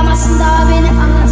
ağlamasın daha beni anlasın.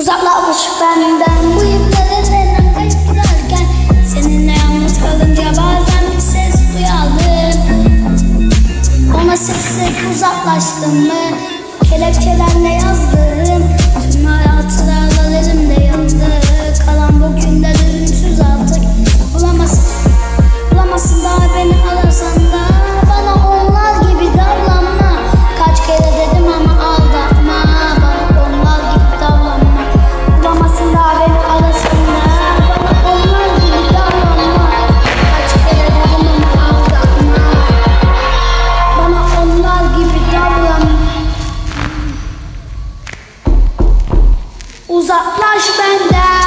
Uzaklanmış benden. Bu iplere senden kaçıp giderken Seninle yalnız kalınca bazen bir ses duyalım Ona sessizlik uzaklaştım mı? Kelepçelerle yazdım. espandar.